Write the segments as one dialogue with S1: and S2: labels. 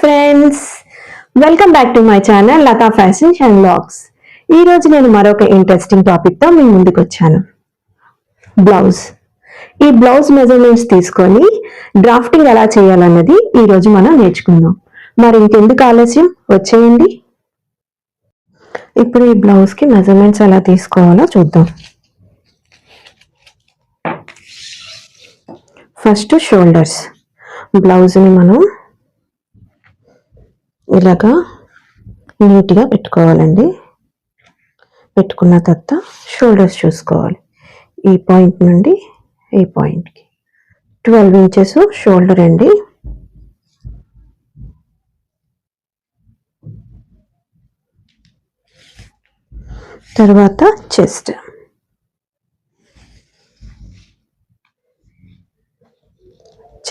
S1: Friends welcome back to my channel Latha fashion and blogs ఈ రోజు నేను మరొక ఇంట్రెస్టింగ్ టాపిక్తో మీ ముందుకు వచ్చాను. బ్లౌజ్ ఈ బ్లౌజ్ మెజర్మెంట్స్ తీసుకొని డ్రాఫ్టింగ్ ఎలా చేయాలన్నది ఈ రోజు మనం నేర్చుకుందాం. మరి ఇంకెందుకు ఆలస్యం? వచ్చేయండి. ఇప్పుడు ఈ బ్లౌజ్కి మెజర్మెంట్స్ ఎలా తీసుకోవాలో చూద్దాం. ఫస్ట్ షోల్డర్స్ బ్లౌజ్ని మనం ఇలాగా నీట్గా పెట్టుకోవాలండి. పెట్టుకున్న తర్వాత షోల్డర్స్ చూసుకోవాలి. ఈ పాయింట్ నుండి ఈ పాయింట్కి. ట్వెల్వ్ ఇంచెస్ షోల్డర్ అండి. తర్వాత chest.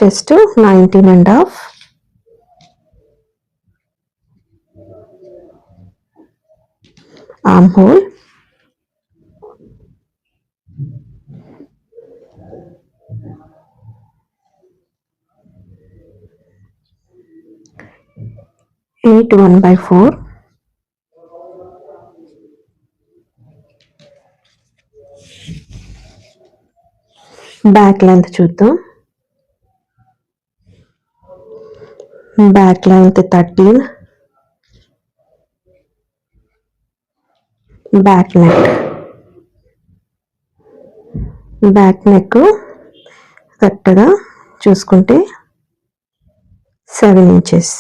S1: Chest nineteen and half. Armhole eight one by four back length చూద్దాం back length thirteen back neck. Back neck కరెక్ట్గా చూసుకుంటే సెవెన్ ఇంచెస్.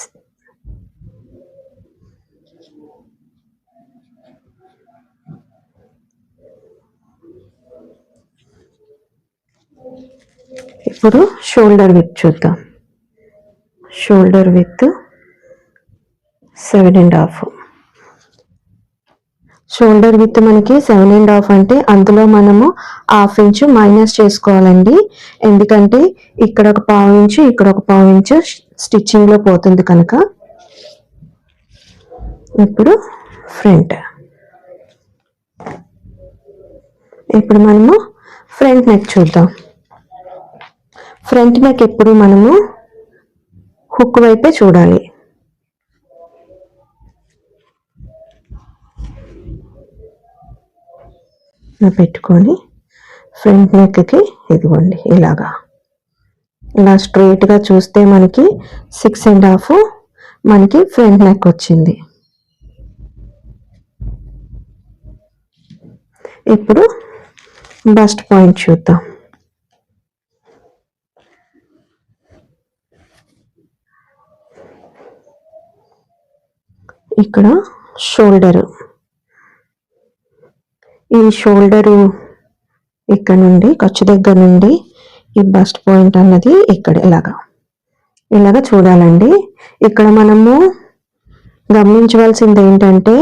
S1: ఇప్పుడు షోల్డర్ విత్ చూద్దాం. Shoulder width seven and half. Shoulder width మనకి seven and half అంటే అందులో మనము half inch minus చేసుకోవాలండి. ఎందుకంటే ఇక్కడ ఒక పావు ఇంచు ఇక్కడ ఒక పావు ఇంచు స్టిచ్చింగ్లో పోతుంది కనుక. ఇప్పుడు ఫ్రంట్ ఇప్పుడు మనము ఫ్రంట్ నెక్ చూద్దాం. ఫ్రంట్ నెక్ ఎప్పుడు మనము హుక్ వైపే చూడాలి. ఇలా పెట్టుకొని ఫ్రంట్ నెక్కి ఇదిగోండి ఇలాగా. ఇలా స్ట్రైట్గా చూస్తే మనకి సిక్స్ అండ్ హాఫ్ మనకి ఫ్రంట్ నెక్ వచ్చింది. ఇప్పుడు బస్ట్ పాయింట్ చూద్దాం. ఇక్కడ షోల్డరు ఈ షోల్డరు ఇక్కడ నుండి ఖర్చు దగ్గర నుండి ఈ బస్ట్ పాయింట్ అన్నది ఇక్కడ ఇలాగా. ఇలాగ చూడాలండి. ఇక్కడ మనము గమనించవలసింది ఏంటంటే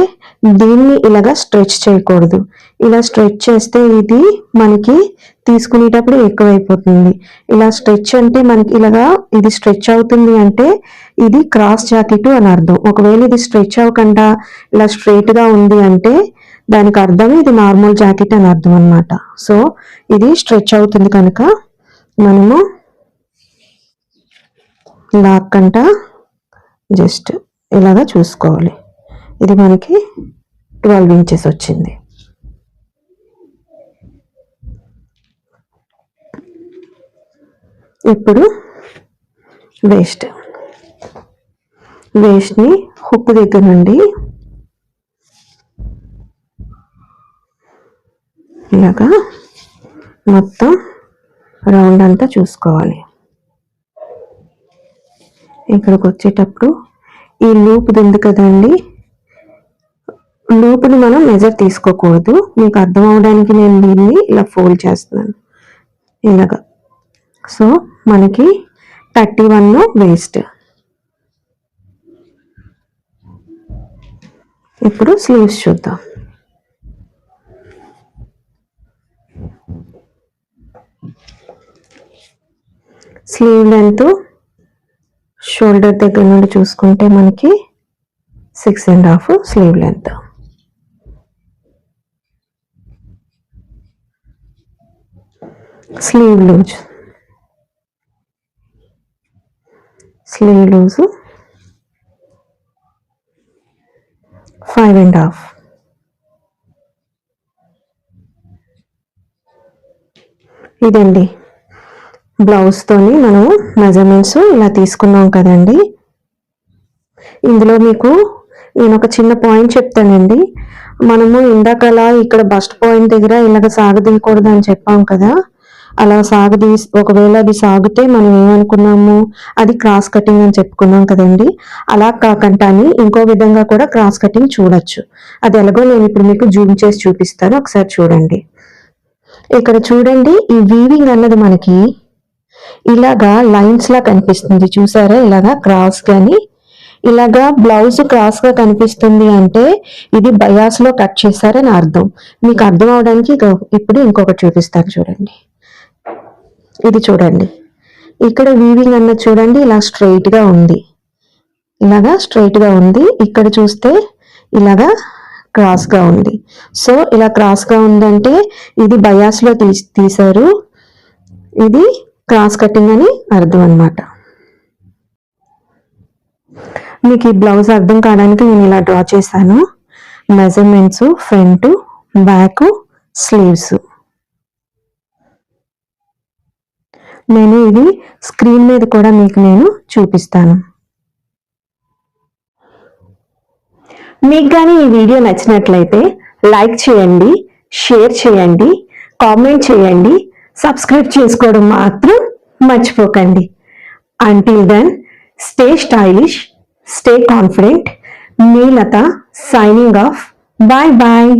S1: దీన్ని ఇలాగా స్ట్రెచ్ చేయకూడదు. ఇలా స్ట్రెచ్ చేస్తే ఇది మనకి తీసుకునేటప్పుడు ఎక్కువైపోతుంది. ఇలా స్ట్రెచ్ అంటే మనకి ఇలాగా ఇది స్ట్రెచ్ అవుతుంది అంటే ఇది క్రాస్ జాకెట్ అని అర్థం. ఒకవేళ ఇది స్ట్రెచ్ అవ్వకుండా ఇలా స్ట్రైట్గా ఉంది అంటే దానికి అర్థం ఇది నార్మల్ జాకెట్ అని అర్థం అనమాట సో ఇది స్ట్రెచ్ అవుతుంది కనుక మనము లాక్కంట జస్ట్ ఇలాగా చూసుకోవాలి. ఇది మనకి ట్వెల్వ్ ఇంచెస్ వచ్చింది. ఇప్పుడు వేస్ట్. వేస్ట్ని హుక్ దగ్గర నుండి ఇలాగా మొత్తం రౌండ్ అంతా చూసుకోవాలి. ఇక్కడికి వచ్చేటప్పుడు ఈ లూపుది ఉంది కదండి? లూపుని మనం మెజర్ తీసుకోకూడదు. మీకు అర్థం అవడానికి నేను దీన్ని ఇలా ఫోల్డ్ చేస్తున్నాను. ఇలాగా. సో మనకి థర్టీ వన్ వేస్ట్ ఇప్పుడు స్లీవ్స్ చూద్దాం. స్లీవ్ లెంత్ షోల్డర్ దగ్గర నుండి చూసుకుంటే మనకి six and half sleeve length sleeve loose sleeve loose five and half ఇదండి. బ్లౌజ్తోని మనం మెజర్మెంట్స్ ఇలా తీసుకున్నాం కదండి. ఇందులో మీకు నేను ఒక చిన్న పాయింట్ చెప్తానండి. మనము ఇందాకలా ఇక్కడ బస్ట్ పాయింట్ దగ్గర ఇలాగ సాగదీయకూడదు అని చెప్పాం కదా. అలా సాగదీ ఒకవేళ అది సాగితే మనం ఏమనుకున్నాము? అది క్రాస్ కటింగ్ అని చెప్పుకున్నాం కదండి. అలా కాకుండా ఇంకో విధంగా కూడా క్రాస్ కటింగ్ చూడొచ్చు. అది ఎలాగో నేను ఇప్పుడు మీకు జూమ్ చేసి చూపిస్తాను. ఒకసారి చూడండి. ఇక్కడ చూడండి ఈ వీవింగ్ అన్నది మనకి ఇలాగా లైన్స్ లా కనిపిస్తుంది. చూసారా? ఇలాగా క్రాస్ గాని ఇలాగా బ్లౌజ్ క్రాస్గా కనిపిస్తుంది అంటే ఇది బయాస్లో కట్ చేశారని అర్థం. మీకు అర్థం అవడానికి ఇప్పుడు ఇంకొకటి చూపిస్తాను చూడండి. ఇది చూడండి. ఇక్కడ వీవింగ్ అన్నది చూడండి ఇలా స్ట్రైట్గా ఉంది. ఇలాగా స్ట్రైట్గా ఉంది. ఇక్కడ చూస్తే ఇలాగా క్రాస్గా ఉంది. సో ఇలా క్రాస్గా ఉందంటే ఇది బయాస్లో తీసి తీశారు. ఇది క్రాస్ కటింగ్ అని అర్థం అన్నమాట. మీకు ఈ బ్లౌజ్ అర్థం కావడానికి నేను ఇలా డ్రా చేశాను. మెజర్మెంట్స్ ఫ్రంట్ బ్యాక్ స్లీవ్స్ నేను ఇది స్క్రీన్ మీద కూడా మీకు నేను చూపిస్తాను. మీకు కానీ ఈ వీడియో నచ్చినట్లయితే లైక్ చేయండి షేర్ చేయండి కామెంట్ చేయండి సబ్స్క్రైబ్ చేసుకోవడం మాత్రం మర్చిపోకండి. Until then stay stylish stay confident మీ Latha signing off bye bye